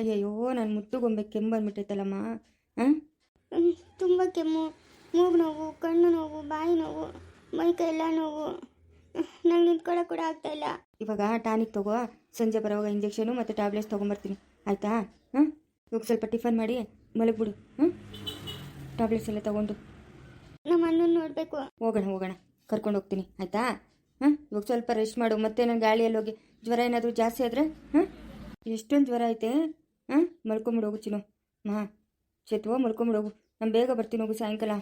ಅಯ್ಯಯ್ಯೋ ನಾನು ಮುತ್ತುಗೊಂಬೆ ಕೆಮ್ಮು ಬಂದ್ಬಿಟ್ಟೈತಲ್ಲಮ್ಮ. ಹಾಂ ಹ್ಮ್, ತುಂಬ ಕೆಮ್ಮು. ಮೂಗು ನೋವು ಕಣ್ಣು ನೋವು ಬಾಯಿ ನೋವು ಮೈಕೈ ಎಲ್ಲ ನೋವು. ನಂಗೆ ನಿಂತ್ಕೊಳ್ಳೋ ಕೂಡ ಆಗ್ತಾ ಇಲ್ಲ. ಇವಾಗ ಟಾನಿಕ್ ತಗೋ ಸಂಜೆ ಬರೋವಾಗ ಇಂಜೆಕ್ಷನು ಮತ್ತು ಟ್ಯಾಬ್ಲೆಟ್ಸ್ ತೊಗೊಂಬರ್ತೀನಿ. ಆಯಿತಾ? ಹಾಂ ಇವಾಗ ಸ್ವಲ್ಪ ಟಿಫನ್ ಮಾಡಿ ಮಲಗ್ಬಿಡು. ಹ್ಞೂ ಟ್ಯಾಬ್ಲೆಟ್ಸ್ ಎಲ್ಲ ತೊಗೊಂಡು. ನಮ್ಮ ಅಣ್ಣನ ನೋಡಬೇಕು. ಹೋಗೋಣ ಹೋಗೋಣ. ಕರ್ಕೊಂಡು ಹೋಗ್ತೀನಿ. ಆಯಿತಾ? ಹಾಂ ಇವಾಗ ಸ್ವಲ್ಪ ರೆಸ್ಟ್ ಮಾಡು. ಮತ್ತೆ ನಾನು ಗಾಳಿಯಲ್ಲಿ ಹೋಗಿ ಜ್ವರ ಏನಾದರೂ ಜಾಸ್ತಿ ಆದರೆ ಹಾಂ ಎಷ್ಟೊಂದು ಜ್ವರ ಐತೆ. ಹಾಂ ಮಲ್ಕೊಂಬಿಡು ಹೋಗು ಚಿನ್ನು. ಮಾ ಚೇತುವ ಮಲ್ಕೊಂಬಿಡು ಹೋಗು. ನಾನು ಬೇಗ ಬರ್ತೀನಿ ಹೋಗು ಸಾಯಂಕಾಲ.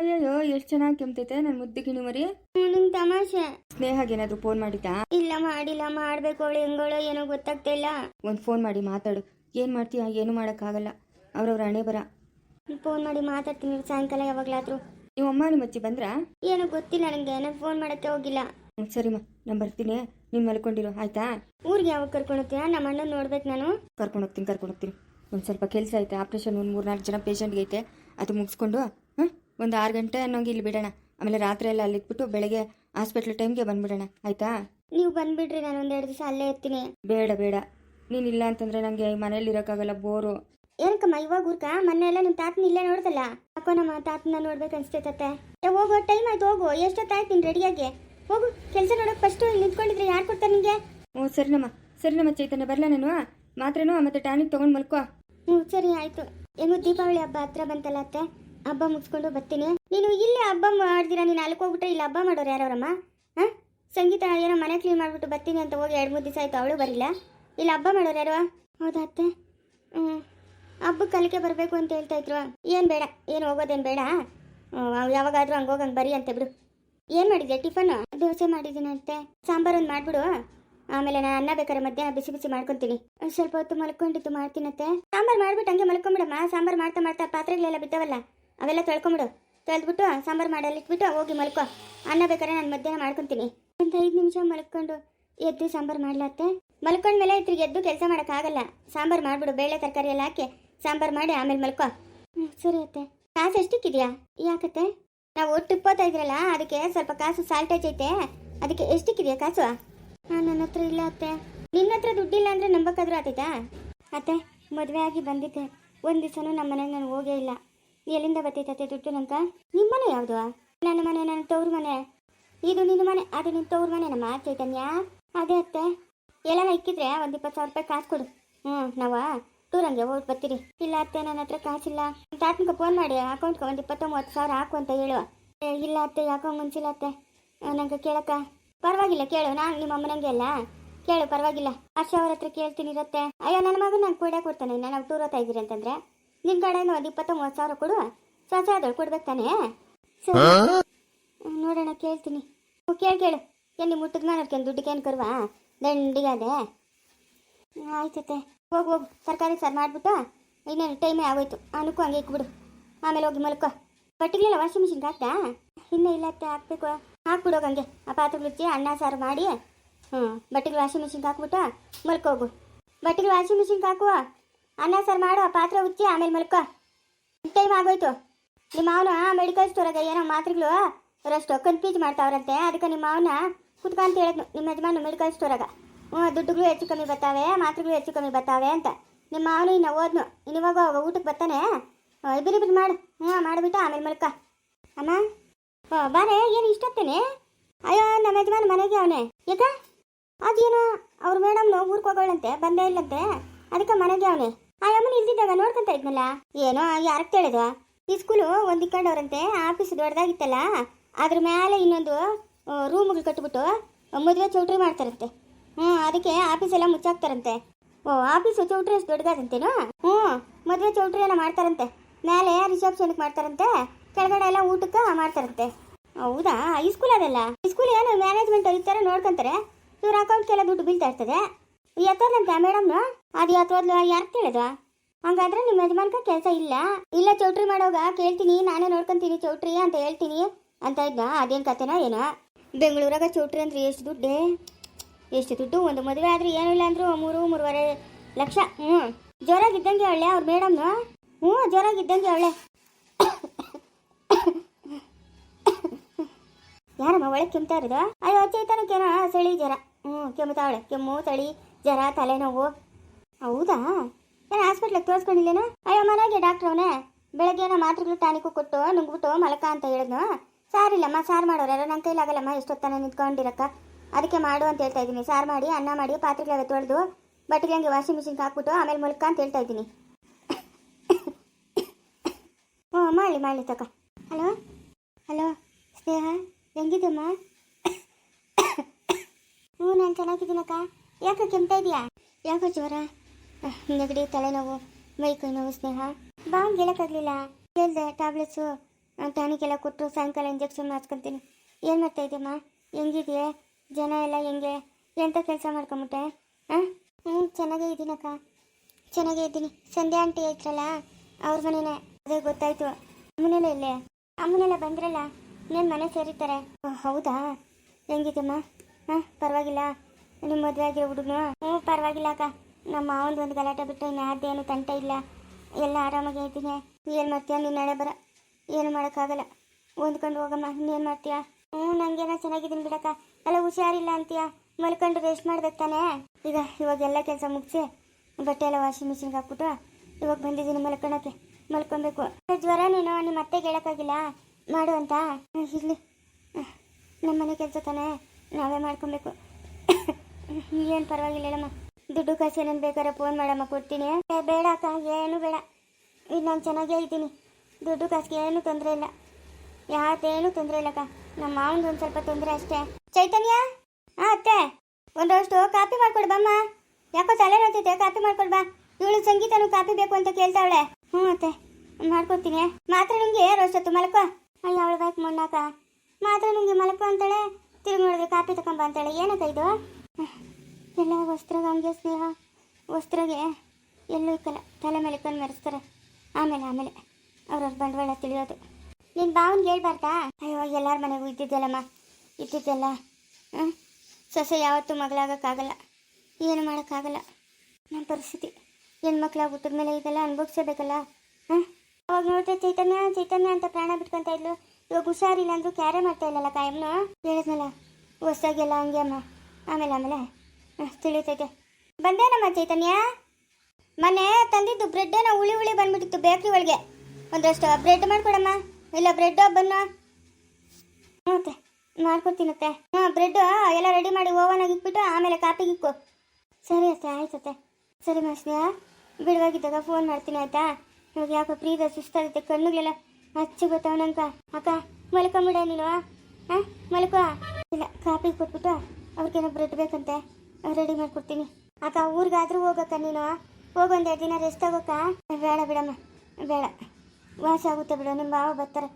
ಅಯ್ಯೋ ಎಷ್ಟು ಚೆನ್ನಾಗಿ ಕೆಮ್ತೈತೆ ನನ್ನ ಮುದ್ದಿಗಿಣಿ ಮರಿ? ನಿಂಗೆ ತಮಾಷೆ. ಸ್ನೇಹಾಗೇನಾದರೂ ಫೋನ್ ಮಾಡಿದ್ದಾ ಇಲ್ಲ ಮಾಡಿಲ್ಲ. ಮಾಡಬೇಕು ಅವಳು ಹೆಂಗೋಳು ಏನೋ ಗೊತ್ತಾಗ್ತಾ ಇಲ್ಲ. ಒಂದು ಫೋನ್ ಮಾಡಿ ಮಾತಾಡು. ಏನು ಮಾಡ್ತೀಯಾ ಏನು ಮಾಡೋಕ್ಕಾಗಲ್ಲ. ಅವ್ರವ್ರ ಹಣೆ ಬರ. ಫೋನ್ ಮಾಡಿ ಮಾತಾಡ್ತೀನಿ ಸಾಯಂಕಾಲ ಯಾವಾಗಲಾದರೂ. ನಿಮ್ಮ ಅಮ್ಮ ನಿಮ್ಮ ಅಚ್ಚಿ ಬಂದ್ರಾ? ಏನೋ ಗೊತ್ತಿಲ್ಲ ನನಗೆ ನಾನು ಫೋನ್ ಮಾಡೋಕ್ಕೆ ಹೋಗಿಲ್ಲ. ಸರಿಮ್ಮ. ನಾನು ಬರ್ತೀನಿ. ನೀನು ಮಲ್ಕೊಂಡಿರು ಆಯ್ತಾ? ಊರಿಗೆ ಯಾವಾಗ ಕರ್ಕೊಂಡು ಹೋಗ್ತೀಯಾ ನಮ್ಮ ಅಣ್ಣನ ನೋಡ್ಬೇಕು ನಾನು. ಕರ್ಕೊಂಡು ಹೋಗ್ತೀನಿ ಕರ್ಕೊಂಡು ಹೋಗ್ತೀನಿ ಒಂದು ಸ್ವಲ್ಪ ಕೆಲಸ ಐತೆ ಆಪ್ರೇಷನ್ ಒಂದು ಮೂರು ನಾಲ್ಕು ಜನ ಪೇಷಂಟ್ಗೆ ಐತೆ ಅದು ಮುಗಿಸ್ಕೊಂಡು ಹಾಂ ಒಂದು ಆರು ಗಂಟೆ ಅನ್ನೋಂಗೆ ಇಲ್ಲಿ ಬಿಡೋಣ. ಆಮೇಲೆ ರಾತ್ರಿ ಎಲ್ಲ ಅಲ್ಲಿ ಇಟ್ಬಿಟ್ಟು ಬೆಳಗ್ಗೆ ಹಾಸ್ಪಿಟ್ಲ್ ಟೈಮ್ಗೆ ಬಂದ್ಬಿಡೋಣ ಆಯ್ತಾ? ನೀವು ಬಂದ್ಬಿಡ್ರಿ ನಾನು ಒಂದೆರಡು ದಿವಸ ಅಲ್ಲೇ ಇರ್ತೀನಿ. ಬೇಡ ಬೇಡ. ನೀನು ಇಲ್ಲ ಅಂತಂದರೆ ನನಗೆ ಮನೇಲಿ ಇರೋಕ್ಕಾಗಲ್ಲ ಬೋರು ಏನಕ್ಕಮ್ಮ ಇವಾಗ ಊರ್ಕ? ಮೊನ್ನೆ ಎಲ್ಲ ನಿಮ್ಮ ತಾತನ ಇಲ್ಲೇ ನೋಡ್ದಲ್ಲ? ಅಕ್ಕ ನಮ್ಮ ತಾತನ ನೋಡ್ಬೇಕು ಅನ್ಸ್ತೈತತ್ತೆ ಏ ಹೋಗೋ ಟೈಮ್ ಆಯ್ತು ಹೋಗು. ಎಷ್ಟೊತ್ತಾಯ್ತು ನೀನು ರೆಡಿಯಾಗಿ ಹೋಗು ಕೆಲಸ ನೋಡೋಕೆ ಫಸ್ಟು ನಿಂತ್ಕೊಂಡಿದ್ರೆ ಯಾರು ಕೊಡ್ತಾರೆ ನಿಮಗೆ ಹ್ಞೂ ಸರಿನಮ್ಮ ಸರಿನಮ್ಮ ಚೈತನ್ಯ ಬರಲ ನಾನು? ಮಾತ್ರನೂ ಮತ್ತೆ ಟಾನಿಕ್ ತೊಗೊಂಡು ಮಲ್ಕೋ. ಹ್ಞೂ ಸರಿ ಆಯ್ತು. ಏನು ದೀಪಾವಳಿ ಹಬ್ಬ ಹತ್ರ ಬಂತಲ್ಲ ಅತ್ತೆ? ಹಬ್ಬ ಮುಗಿಸ್ಕೊಂಡು ಬರ್ತೀನಿ. ನೀನು ಇಲ್ಲೇ ಹಬ್ಬ ಮಾಡ್ದಿರಾ? ನೀನು ಅಲ್ಲಿಗೆ ಹೋಗ್ಬಿಟ್ರೆ ಇಲ್ಲಿ ಹಬ್ಬ ಮಾಡೋರು ಯಾರವರಮ್ಮ ಹಾಂ? ಸಂಗೀತ ಏನೋ ಮನೆ ಕ್ಲೀನ್ ಮಾಡಿಬಿಟ್ಟು ಬರ್ತೀನಿ ಅಂತ ಹೋಗಿ ಎರಡು ಮೂರು ದಿವಸ ಆಯ್ತು ಅವಳು ಬರಲಿಲ್ಲ ಇಲ್ಲಿ ಹಬ್ಬ ಮಾಡೋರು ಯಾರು? ಹೌದಾ ಅತ್ತೆ? ಹ್ಞೂ ಹಬ್ಬಕ್ಕೆ ಕಲಿಕೆ ಬರಬೇಕು ಅಂತ ಹೇಳ್ತಾ ಇದ್ರು. ಏನು ಬೇಡ ಏನು ಹೋಗೋದೇನು ಬೇಡ? ಯಾವಾಗಾದ್ರೂ ಹಂಗೆ ಹೋಗಂಗೆ ಬರಿ ಅಂತ ಬಿಡು. ಏನು ಮಾಡಿದ್ದೆ ಟಿಫನ್? ದೋಸೆ ಮಾಡಿದ್ದೀನಿ ಅಂತೆ ಸಾಂಬಾರು ಒಂದು ಮಾಡಿಬಿಡು ಆಮೇಲೆ ನಾನು ಅನ್ನ ಬೇಕಾದ್ರೆ ಮಧ್ಯಾಹ್ನ ಬಿಸಿ ಬಿಸಿ ಮಾಡ್ಕೊತೀನಿ. ಸ್ವಲ್ಪ ಹೊತ್ತು ಮಲ್ಕೊಂಡಿದ್ದು ಮಾಡ್ತೀನತ್ತೆ ಸಾಂಬಾರು ಮಾಡ್ಬಿಟ್ಟು ಹಂಗೆ ಮಲ್ಕೊಂಬಿಡಮ್ಮ, ಸಾಂಬಾರು ಮಾಡ್ತಾ ಮಾಡ್ತಾ ಪಾತ್ರೆಗಳೆಲ್ಲ ಬಿದ್ದಾವಲ್ಲ, ಅವೆಲ್ಲ ತೊಳ್ಕೊಂಬಿಡು. ತೊಳೆದ್ಬಿಟ್ಟು ಸಾಂಬಾರು ಮಾಡಲ್ಲಿ ಇಟ್ಬಿಟ್ಟು ಹೋಗಿ ಮಲ್ಕೊ. ಅನ್ನ ಬೇಕಾದ್ರೆ ನಾನು ಮಧ್ಯಾಹ್ನ ಮಾಡ್ಕೊತೀನಿ. ಒಂದು ಐದು ನಿಮಿಷ ಮಲ್ಕೊಂಡು ಎದ್ದು ಸಾಂಬಾರು ಮಾಡ್ಲತ್ತೆ. ಮಲ್ಕೊಂಡ್ಮೇಲೆ ಇದ್ರಿಗೆ ಎದ್ದು ಕೆಲಸ ಮಾಡೋಕ್ಕಾಗಲ್ಲ. ಸಾಂಬಾರು ಮಾಡಿಬಿಡು, ಬೇಳೆ ತರಕಾರಿ ಎಲ್ಲ ಹಾಕಿ ಸಾಂಬಾರು ಮಾಡಿ ಆಮೇಲೆ ಮಲ್ಕೊ. ಸರಿ ಅತ್ತೆ. ಕಾಸು ಎಷ್ಟಕ್ಕಿದೆಯಾ? ಯಾಕತ್ತೆ? ನಾವು ಒಟ್ಟು ಇಪ್ಪತ್ತಾ ಇದ್ರಲ್ಲ, ಅದಕ್ಕೆ ಸ್ವಲ್ಪ ಕಾಸು ಸಾಲ್ಟೇಜ್ ಐತೆ. ಅದಕ್ಕೆ ಎಷ್ಟಿಕ್ಕಿದೆಯಾ ಕಾಸು? ಹಾಂ ನನ್ನ ಹತ್ರ ಇಲ್ಲ ಅತ್ತೆ. ನಿನ್ನ ಹತ್ರ ದುಡ್ಡಿಲ್ಲ ಅಂದರೆ ನಂಬಕ್ಕಾದ್ರೂ ಆತೈತಾ? ಅತ್ತೆ, ಮದುವೆ ಆಗಿ ಬಂದಿದ್ದೆ. ಒಂದು ದಿವಸನೂ ನಮ್ಮ ಮನೆಗೆ ನಾನು ಹೋಗೇ ಇಲ್ಲ. ಎಲ್ಲಿಂದ ಬರ್ತೈತತ್ತೆ ದುಡ್ಡು ನಂಕ? ನಿಮ್ಮ ಮನೆ ಯಾವುದು? ನನ್ನ ಮನೆ, ನನ್ನ ತವ್ರ ಮನೆ. ಇದು ನಿನ್ನ ಮನೆ, ಅದು ನಿನ್ನ ತವ್ರ ಮನೆ ನಮ್ಮ ಚೈತನ್ಯ. ಅದೇ ಅತ್ತೆ. ಎಲ್ಲ ಇಕ್ಕಿದ್ರೆ ಒಂದು ಇಪ್ಪತ್ತು ಸಾವಿರ ರೂಪಾಯಿ ಕಾಸು ಕೊಡು. ಹ್ಞೂ ನಾವು? ಟೂರಂಗೆ ಹೋಗಿ ಬರ್ತೀರಿ ಇಲ್ಲ ಅತ್ತೆ ನನ್ನ ಹತ್ರ ಕಾಸಿಲ್ಲ. ತಾತನಿಗೆ ಫೋನ್ ಮಾಡಿ ಅಕೌಂಟ್ಗೆ ಒಂದು ಇಪ್ಪತ್ತು ಮೂವತ್ತು ಸಾವಿರ ಹಾಕು ಅಂತ ಹೇಳುವ ಇಲ್ಲ ಅತ್ತೆ ಯಾಕೋ ಮುಂಚಿಲ್ಲ ಅತ್ತೆ. ನಂಗೆ ಕೇಳಕ್ಕ. ಪರವಾಗಿಲ್ಲ ಕೇಳು. ನಾನು ನಿಮ್ಮ ಅಮ್ಮನಂಗೆ ಅಲ್ಲ. ಕೇಳು ಪರವಾಗಿಲ್ಲ. ಹರ್ಷ ಅವ್ರ ಹತ್ರ ಕೇಳ್ತೀನಿ ಇರತ್ತೆ. ಅಯ್ಯೋ ನನ್ನ ಮಗನ ನಂಗೆ ಕೂಡ ಕೊಡ್ತಾನೆ. ನಾವು ಟೂರ್ ಹೋಗ್ತಾ ಇದ್ದೀರಿ ಅಂತಂದ್ರೆ. ನಿಮ್ಮ ಕಡೆಯಿಂದ ಒಂದು ಇಪ್ಪತ್ತು ಮೂವತ್ತು ಸಾವಿರ ಕೊಡು. ಸ್ವಚ್ಛ ಅದಳು ಕೊಡ್ಬೇಕು ತಾನೇ? ನೋಡೋಣ ಕೇಳ್ತೀನಿ. ಕೇಳು ಕೇಳು. ಏನು ನಿಮ್ಮ ಮುಟ್ಟದ ಅದಕ್ಕೆ ದುಡ್ಡಿಗೆ ಏನು ಕರ್ವಾ ಅದೇ? ಆಯ್ತತೆ ಹೋಗು ಹೋಗು. ತರಕಾರಿ ಸಾರು ಮಾಡಿಬಿಟ್ಟು ಇನ್ನೇನು ಟೈಮೇ ಆಗೋಯ್ತು. ಅನುಕು ಹಂಗೆ ಇಕ್ಬಿಡು. ಆಮೇಲೆ ಹೋಗಿ ಮಲ್ಕೋ. ಬಟ್ಟೆಗಳೆಲ್ಲ ವಾಷಿಂಗ್ ಮಿಷಿನ್ಗೆ ಹಾಕ್ತಾ ಇನ್ನೂ ಇಲ್ಲ ಅತ್ತೆ, ಹಾಕ್ಬೇಕು. ಹಾಕ್ಬಿಡು ಹಂಗೆ ಆ ಪಾತ್ರೆ ಮುಚ್ಚಿ ಅನ್ನ, ಸಾರು ಮಾಡಿ ಹ್ಞೂ ಬಟ್ಟೆಗಳು ವಾಷಿಂಗ್ ಮಿಷಿನ್ಗೆ ಹಾಕ್ಬಿಟ್ಟು ಮಲ್ಕೋಗು ಬಟ್ಟೆಗಳು ವಾಷಿಂಗ್ ಮಿಷಿನ್ಗೆ ಹಾಕುವ. ಅನ್ನ, ಸಾರು ಮಾಡು ಪಾತ್ರೆ ಉಚ್ಚಿ ಆಮೇಲೆ ಮಲ್ಕೋ. ಟೈಮ್ ಆಗೋಯ್ತು. ನಿಮ್ಮ ಅವನ ಮೆಡಿಕಲ್ ಸ್ಟೋರಾಗ ಏನೋ ಮಾತ್ರೆಗಳು ಅವರಷ್ಟು ಕನ್ಫ್ಯೂಸ್ ಮಾಡ್ತಾವ್ರಂತೆ. ಅದಕ್ಕೆ ನಿಮ್ಮ ಅವನ ಕುತ್ಕೊಂತ ಹೇಳಿದ್ನು. ನಿಮ್ಮ ಯಜಮಾನ ಮೆಡಿಕಲ್ ಸ್ಟೋರಾಗ ದುಡ್ಡುಗಳು ಹೆಚ್ಚು ಕಮ್ಮಿ ಬರ್ತಾವೆ, ಮಾತ್ರೆಗಳು ಹೆಚ್ಚು ಕಮ್ಮಿ ಬರ್ತಾವೆ ಅಂತ. ನಿಮ್ಮ ಅವನು ಇನ್ನು ಓದ್ನು ಇವಾಗ ಊಟಕ್ಕೆ ಬರ್ತಾನೆ. ಇಬ್ಬರಿಬ್ಬರು ಮಾಡು. ಹಾಂ ಮಾಡಿಬಿಟ್ಟು ಆಮೇಲೆ ಮಲ್ಕ. ಅಮ್ಮ? ಬಾರೆ, ಏನು ಇಷ್ಟೊತ್ತೇನೆ? ಅಯ್ಯೋ, ನಮ್ಮ ಯಜಮಾನ ಮನೆಗೆ ಅವನೇ. ಯಾಕ ಅದೇನು, ಅವ್ರ ಮೇಡಮ್ನು ಊರ್ಗೆ ಹೋಗೋಳಂತೆ, ಬಂದೇ ಇಲ್ಲಂತೆ. ಅದಕ್ಕೆ ಮನೆಗೆ ಅವನೇ. ಆ ಅಮ್ಮನ ಇಲ್ದಿದ್ದಾಗ ನೋಡ್ಕೊಂತ ಇದ್ನಲ್ಲ? ಏನೋ, ಯಾರಕ್ಕೆ ಕೇಳಿದ್ವಾ? ಈ ಸ್ಕೂಲು ಒಂದು ಇಕ್ಕೊಂಡವ್ರಂತೆ ಆಫೀಸ್ ದೊಡ್ಡದಾಗಿತ್ತಲ್ಲ, ಅದ್ರ ಮೇಲೆ ಇನ್ನೊಂದು ರೂಮ್ಗಳು ಕಟ್ಬಿಟ್ಟು, ಮದುವೆ ಚೌಟ್ರಿ ಮಾಡ್ತಾರಂತೆ. ಹ್ಞೂ, ಅದಕ್ಕೆ ಆಫೀಸ್ ಎಲ್ಲ ಮುಚ್ಚಾಕ್ತಾರಂತೆ. ಓ ಆಫೀಸು ಚೌಟ್ರಿ ಅಷ್ಟು ದೊಡ್ಡದಾದಂತೇನು? ಹ್ಞೂ, ಮದುವೆ ಚೌಟ್ರಿ ಎಲ್ಲ ಮಾಡ್ತಾರಂತೆ. ಮೇಲೆ ರಿಸೆಪ್ಷನ್ಗೆ ಮಾಡ್ತಾರಂತೆ. ಕೆಳಗಡೆ ಎಲ್ಲ ಊಟಕ್ಕೆ ಮಾಡ್ತಾರಂತೆ. ಹೌದಾ? ಹೈಸ್ಕೂಲ್ ಸ್ಕೂಲ್ ಅದಲ್ಲ? ಈ ಸ್ಕೂಲ್ ಏನು ಮ್ಯಾನೇಜ್ಮೆಂಟ್ ಥರ ನೋಡ್ಕೊಂತಾರೆ. ಇವ್ರ ಅಕೌಂಟ್ಗೆಲ್ಲ ದುಡ್ಡು ಬೀಳ್ತಾ ಇರ್ತದೆ. ಎತ್ತದಂತೆ ಮೇಡಮ್ನು ಅದು ಎತ್ತೋದ್ಲು ಯಾರು ಕೇಳಿದ್ವಾ ಹಂಗಾದ್ರೆ ನಿಮ್ಮ ಯಜಮಾನ್ಕ ಕೆಲಸ ಇಲ್ಲ. ಇಲ್ಲ ಚೌಟ್ರಿ ಮಾಡೋವಾಗ ಕೇಳ್ತೀನಿ, ನಾನೇ ನೋಡ್ಕೊಂತೀನಿ ಚೌಟ್ರಿ ಅಂತ ಹೇಳ್ತೀನಿ. ಅಂತ ಇದ್ನ? ಅದೇನು ಕತೆನೋ ಏನೋ? ಬೆಂಗಳೂರಾಗ ಚೌಟ್ರಿ ಅಂದ್ರೆ ಎಷ್ಟು ದುಡ್ಡು? ಎಷ್ಟು ದುಡ್ಡು, ಒಂದು ಮದುವೆ ಆದ್ರೆ ಏನೂ ಇಲ್ಲ ಅಂದ್ರು ಮೂರು, ಮೂರುವರೆ ಲಕ್ಷ. ಹ್ಞೂ. ಜೋರಾಗಿದ್ದಂಗೆ ಅವಳೆ ಅವ್ರ ಮೇಡಮ್ನು. ಹ್ಞೂ ಜೋರಾಗಿದ್ದಂಗೆ ಅವಳೆ. ಯಾರಮ್ಮ ಒಳಗೆ ಕೆಮ್ತಾ ಇರೋದು? ಅಯ್ಯೋ, ಚೈತನ್ಯಕ್ಕೇನೋ ಚಳಿ ಜ್ವರ. ಹ್ಞೂ ಕೆಮ್ತಾವಳೆ ಕೆಮ್ಮು, ತಳಿ, ಜ್ವರ, ತಲೆನೋವು. ಹೌದಾ? ಏನು ಹಾಸ್ಪಿಟ್ಲಿಗೆ ತೋರಿಸ್ಕೊಂಡಿಲ್ಲೇನು? ಅಯ್ಯೋ, ಮನೆಗೆ ಡಾಕ್ಟ್ರ್ ಅವನೇ. ಬೆಳಗ್ಗೆ ಏನೋ ಮಾತ್ರೆಗಳು ಟಾನಿಕು ಕೊಟ್ಟು ನುಂಗ್ಬಿಟ್ಟು ಮಲಕ ಅಂತ ಹೇಳಿದ್ನು. ಸಾರಿಲ್ಲಮ್ಮ, ಸಾರು ಮಾಡೋರು ನನ್ನ ಕೈಲಾಗಲ್ಲಮ್ಮ, ಎಷ್ಟೊತ್ತಾನೆ ನಿಂತ್ಕೊಂಡಿರಕ್ಕ? ಅದಕ್ಕೆ ಮಾಡು ಅಂತ ಹೇಳ್ತಾ ಇದ್ದೀನಿ. ಸಾರು ಮಾಡಿ, ಅನ್ನ ಮಾಡಿ, ಪಾತ್ರೆಗಳೆಲ್ಲ ತೊಳೆದು, ಬಟ್ಟೆಗೆ ಹಂಗೆ ವಾಷಿಂಗ್ ಮಿಷಿನ್ಗೆ ಹಾಕ್ಬಿಟ್ಟು, ಆಮೇಲೆ ಮುಲ್ಕ ಅಂತ ಹೇಳ್ತಾ ಇದ್ದೀನಿ. ಹ್ಞೂ ಮಾಡಿ ಮಾಡಿ ತಕ. ಹಲೋ? ಹಲೋ? ಸ್ನೇಹ ಹೆಂಗಿದ್ದಮ್ಮ ಹ್ಞೂ ನಾನು ಚೆನ್ನಾಗಿದ್ದೀನಕ್ಕ. ಯಾಕೆ ಕೆಮ್ತಾ ಇದೆಯಾ? ಯಾಕೋ ಜ್ವರ? ನೆಗಡಿ, ತಲೆನೋವು, ಮೈ ಕೈ ನೋವು, ಸ್ನೇಹ. ಬಾಂಗ್ ಹೇಳೋಕ್ಕಾಗಲಿಲ್ಲ. ಕೇಳಿದೆ ಟ್ಯಾಬ್ಲೆಟ್ಸು ಟಾನಿಕ್ ಎಲ್ಲ ಕೊಟ್ಟು ಸಾಯಂಕಾಲ ಇಂಜೆಕ್ಷನ್ ಮಾಡಿಸ್ಕೊತೀನಿ. ಏನು ಮಾಡ್ತಾ ಇದ್ದೀಮ್ಮ ಹೆಂಗಿದೆಯಾ? ಜನ ಎಲ್ಲ ಹೆಂಗೆ ಎಂಥ ಕೆಲಸ ಮಾಡ್ಕೊಂಬಿಟ್ಟೆ? ಹಾಂ ಹ್ಞೂ ಚೆನ್ನಾಗೇ ಇದ್ದೀನಕ್ಕ. ಚೆನ್ನಾಗೇ ಇದ್ದೀನಿ. ಸಂಧ್ಯಾ ಆಂಟಿ ಐತ್ರಲ್ಲ ಅವ್ರ ಮನೆನೇ. ಅದೇ ಗೊತ್ತಾಯ್ತು. ಅಮ್ಮನೆಲ್ಲ ಇಲ್ಲೇ? ಅಮ್ಮನೆಲ್ಲ ಬಂದ್ರಲ್ಲ? ಇನ್ನೇನು ಮನೆ ಸೇರಿರ್ತಾರೆ? ಹೌದಾ? ಹೆಂಗಿದೆಮ್ಮ ಹಾಂ ಪರವಾಗಿಲ್ಲ. ನಿಮ್ಮ ಮದುವೆ ಆಗಿರೋ ಹುಡುಗನು? ಹ್ಞೂ, ಪರವಾಗಿಲ್ಲ ಅಕ್ಕ. ನಮ್ಮ ಮಾವಂದು ಒಂದು ಗಲಾಟೆ ಬಿಟ್ಟು ಇನ್ಯಾರ್ದೇನು ತಂಟ ಇಲ್ಲ. ಎಲ್ಲ ಆರಾಮಾಗಿ ಇದ್ದೀನಿ. ಏನು ಮಾಡ್ತೀಯ? ನೀನು ನಾಳೆ ಬರ. ಏನು ಮಾಡೋಕ್ಕಾಗಲ್ಲ. ಹೊಂದ್ಕೊಂಡು ಹೋಗಮ್ಮ. ಇನ್ನೇನು ಮಾಡ್ತೀಯಾ? ಹ್ಞೂ ನನಗೇನೋ ಚೆನ್ನಾಗಿದ್ದೀನಿ ಬಿಡಕ್ಕ. ಅಲ್ಲ ಹುಷಾರಿಲ್ಲ ಅಂತೀಯ? ಮಲ್ಕೊಂಡು ರೆಸ್ಟ್ ಮಾಡ್ಬೇಕು ತಾನೇ? ಈಗ ಇವಾಗ ಎಲ್ಲ ಕೆಲಸ ಮುಗಿಸಿ ಬಟ್ಟೆ ಎಲ್ಲ ವಾಷಿಂಗ್ ಮಿಷಿನ್ಗೆ ಹಾಕ್ಬಿಟ್ಟು ಇವಾಗ ಬಂದಿದ್ದೀನಿ ಮಲ್ಕೊಳಕ್ಕೆ. ಮಲ್ಕೊಬೇಕು. ಜ್ವರ ನೀನು? ನಿಮ್ಮ ಅತ್ತೆಗೆ ಹೇಳೋಕ್ಕಾಗಿಲ್ಲ ಮಾಡು ಅಂತ. ಇರಲಿ. ನಮ್ಮ ಮನೆ ಕೆಲಸ ತಾನೇ? ನಾವೇ ಮಾಡ್ಕೊಬೇಕು. ಏನು ಪರವಾಗಿಲ್ಲ ಹೇಳಮ್ಮ ದುಡ್ಡು ಕಾಸು ಏನೇನು ಬೇಕಾದ್ರೆ ಫೋನ್ ಮಾಡಮ್ಮ, ಕೊಡ್ತೀನಿ. ಬೇಡ ಅಕ್ಕ, ಏನು ಬೇಡ. ಇದು ನಾನು ಚೆನ್ನಾಗೇ ಇದ್ದೀನಿ. ದುಡ್ಡು ಕಾಸಿಗೆ ಏನು ತೊಂದರೆ ಇಲ್ಲ. ಯಾವ್ದೇನು ತೊಂದರೆ ಇಲ್ಲಕ್ಕ. ನಮ್ಮ ಮಾವನ್ದು ಒಂದು ಸ್ವಲ್ಪ ತೊಂದರೆ ಅಷ್ಟೇ. ಚೈತನ್ಯ? ಹಾಂ ಅತ್ತೆ. ಒಂದಷ್ಟು ಕಾಪಿ ಮಾಡ್ಕೊಡು ಬಮ್ಮ. ಯಾಕೋ ತಲೆ ನೋಡ್ತಿದ್ದೆ ಕಾಪಿ ಮಾಡ್ಕೊಡು ಬಾ. ಇವಳು ಸಂಗೀತನು ಕಾಪಿ ಬೇಕು ಅಂತ ಕೇಳ್ತಾವಳೆ. ಹ್ಞೂ ಅತ್ತೆ, ಮಾಡ್ಕೊಡ್ತೀನಿ. ಮಾತ್ರ ನಿಂಗೆ ರೋಷತ್ತು ಮಲ್ಕೋ. ಅಯ್ಯ, ಅವಳು ಬಾಯ್ಕ್ ಮೊಣ್ಣಾಕ. ಮಾತ್ರ ನಿಂಗೆ ಮಲ್ಕೋ ಅಂತಾಳೆ. ತಿರುಗಿ ನೋಡಿದ್ರೆ ಕಾಪಿ ತಗೊಂಬ ಅಂತಾಳೆ. ಏನಕ್ಕ ಇದು? ಎಲ್ಲ ವಸ್ತ್ರ ಹಂಗೆ ಸ್ನೇಹ. ವಸ್ತ್ರಗೆ ಎಲ್ಲೂ ಇಕ್ಕಲ್ಲ. ತಲೆ ಮೇಲೆ ಇಕ್ಕೊಂಡು ಮೆರೆಸ್ತಾರೆ. ಆಮೇಲೆ ಆಮೇಲೆ. ಅವ್ರವ್ರ ಬಂಡವಾಳ ತಿಳಿಯೋದು. ನಿನ್ನ ಬಾವನ್ ಹೇಳ್ಬಾರ್ದಾ? ಅಯ್ಯೋ, ಎಲ್ಲರ ಮನೆಗೂ ಇದ್ದಿದ್ದಲ್ಲಮ್ಮ. ಇದ್ದಿದ್ದಲ್ಲ. ಹ್ಞೂ ಸೊಸೆ ಯಾವತ್ತೂ ಮಗಳಾಗಕ್ಕಾಗಲ್ಲ. ಏನು ಮಾಡೋಕ್ಕಾಗಲ್ಲ. ನಮ್ಮ ಪರಿಸ್ಥಿತಿ. ಹೆಣ್ಮಕ್ಳಾಗಿ ಹುಟ್ಟಿದ ಮೇಲೆ ಇದೆಲ್ಲ ಅನುಭವಿಸಬೇಕಲ್ಲ ಹಾಂ? ಅವಾಗ ನೋಡಿದ್ರೆ ಚೈತನ್ಯ ಚೈತನ್ಯ ಅಂತ ಪ್ರಾಣ ಬಿಟ್ಕೊಂತ ಇದ್ಲು. ಇವಾಗ ಹುಷಾರಿಲ್ಲ ಅಂದ್ರು ಕ್ಯಾರೆ ಮಾಡ್ತಾ ಇಲ್ಲಲ್ಲ ಕಾಯಮ್ನು? ಹೇಳಿದ್ನಲ್ಲ. ಹೊಸ್ದಾಗೆಲ್ಲ ಹಂಗೆ ಅಮ್ಮ. ಆಮೇಲೆ ಆಮೇಲೆ. ಹಾಂ, ತಿಳಿತೈತೆ. ಬಂದೇನಮ್ಮ ಚೈತನ್ಯ? ಮೊನ್ನೆ ತಂದಿದ್ದು ಬ್ರೆಡ್ ಉಳಿ ಹುಳಿ ಬಂದ್ಬಿಟ್ಟಿತ್ತು ಬೇಕ್ರಿ ಒಳಗೆ. ಒಂದಷ್ಟು ಬ್ರೆಡ್ ಮಾಡ್ಕೊಡಮ್ಮ. ಇಲ್ಲ ಬ್ರೆಡ್ ಬನ್ನ. ಮತ್ತೆ ಮಾಡ್ಕೊಡ್ತೀನತ್ತೆ ಹಾಂ ಬ್ರೆಡ್ ಎಲ್ಲ ರೆಡಿ ಮಾಡಿ ಓವನಾಗಿ ಇಟ್ಬಿಟ್ಟು ಆಮೇಲೆ ಕಾಪಿಗೆ ಇಕ್ಕು. ಸರಿ, ಅತ್ತೆ ಆಯ್ತತ್ತೆ ಸರಿ ಮಾಸ್ನಿಯ ಬಿಡುವಾಗಿದ್ದಾಗ ಫೋನ್ ಮಾಡ್ತೀನಿ, ಆಯ್ತಾ? ಇವಾಗ ಯಾಕೋ ಪ್ರೀತ ಸುಸ್ತಾಗುತ್ತೆ, ಕಣ್ಣುಗಳೆಲ್ಲ ಹಚ್ಚಿ ಗೊತ್ತವನಂತ ಅಕ್ಕ ಮಲ್ಕೊಂಬಿಡ ನೀನು ಹಾಂ ಮಲ್ಕೋ. ಇಲ್ಲ ಕಾಪಿ ಕೊಟ್ಬಿಟ್ಟು ಅವ್ರಿಗೇನೋ ಬ್ರೆಡ್ ಬೇಕಂತೆ. ರೆಡಿ ಮಾಡ್ಕೊಡ್ತೀನಿ. ಅಕ್ಕ, ಊರಿಗಾದ್ರೂ ಹೋಗಕ್ಕ ನೀನು ಹೋಗೊಂದೆರಡು ದಿನ ರೆಸ್ಟ್ ಆಗೋಕ್ಕ ಬೇಡ, ಬಿಡಮ್ಮ. ಬೇಡ. ವಾಸಿ ಆಗುತ್ತೆ ಬಿಡು, ನಿಮ್ಮ ಮಾವ ಬರ್ತಾರೆ.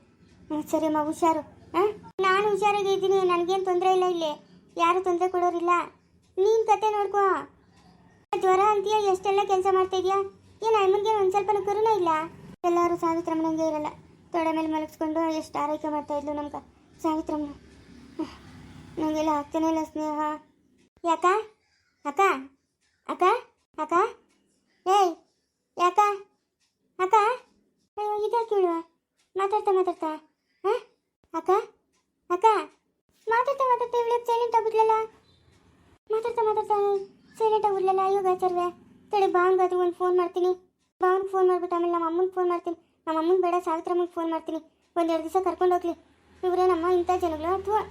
ಸರಿ ಸರಿಯಮ್ಮ ಹುಷಾರು. ಹಾಂ? ನಾನು ಹುಷಾರಾಗಿ ಇದ್ದೀನಿ, ನನಗೇನು ತೊಂದರೆ ಇಲ್ಲ ಇಲ್ಲಿ. ಯಾರು ತೊಂದರೆ ಕೊಡೋರಿಲ್ಲ. ನೀನು ಕತೆ ನೋಡ್ಕೋ. ಜ್ವರ ಅಂತೀಯ, ಎಷ್ಟೆಲ್ಲ ಕೆಲಸ ಮಾಡ್ತಾ ಇದೀಯಾ? ಏನು ಅಮ್ಮನಿಗೆ ಒಂದು ಸ್ವಲ್ಪ ಕರುನೇ ಇಲ್ಲ? ಎಲ್ಲರೂ ಸಾವಿತ್ರಮ್ಮನಂಗೆ ಇರಲ್ಲ. ತೊಡೆ ಮೇಲೆ ಮಲಗಿಸ್ಕೊಂಡು ಎಷ್ಟು ಆರೈಕೆ ಮಾಡ್ತಾ ಇದ್ಲು ನಮ್ಗೆ. ಸಾವಿತ್ರಮ್ಮನ. ನನಗೆಲ್ಲ ಆಗ್ತಾನೆ ಇಲ್ಲ ಸ್ನೇಹ. ಯಾಕ? ಅಕ್ಕ? ಅಕ್ಕ? ಅಕ್ಕ ಏಯ್ ಯಾಕ ಅಕ್ಕ ಅಯ್ಯೋ ಇದೇ ಕೇಳುವ ಮಾತಾಡ್ತಾ ಮಾತಾಡ್ತಾ. ಹಾಂ? ಅಕ್ಕ? ಅಕ್ಕ? ಮಾತಾಡ್ತಾ ಮಾತಾಡ್ತಾ, ಇವಳು ಸೈಲೆಂಟ್ ಆಗ್ಬಿಡ್ಲಲ್ಲ ಮಾತಾಡ್ತಾ ಮಾತಾಡ್ತಾ ಸೈಲೆಂಟ್ ಆಗ್ಬಿಡ್ಲಲ್ಲ ಇವಾಗ ಸರ್ವೆ ತಡಿ ಬಾವನ್ಗಾದ್ರೂ ಒಂದು ಫೋನ್ ಮಾಡ್ತೀನಿ. ಬಾವನ್ಗೆ ಫೋನ್ ಮಾಡ್ಬಿಟ್ಟು ಆಮೇಲೆ ನಮ್ಮ ಅಮ್ಮನ ಫೋನ್ ಮಾಡ್ತೀನಿ. ನಮ್ಮ ಅಮ್ಮನ ಬೇಡ ಸಾವಿತ್ರಮ್ಮಂಗೆ ಫೋನ್ ಮಾಡ್ತೀನಿ. ಒಂದೆರಡು ದಿವಸ ಕರ್ಕೊಂಡು ಹೋಗ್ಲಿ. ಇವರೇನಮ್ಮ, ಇಂಥ ಜನಗಳು ಅಥವಾ?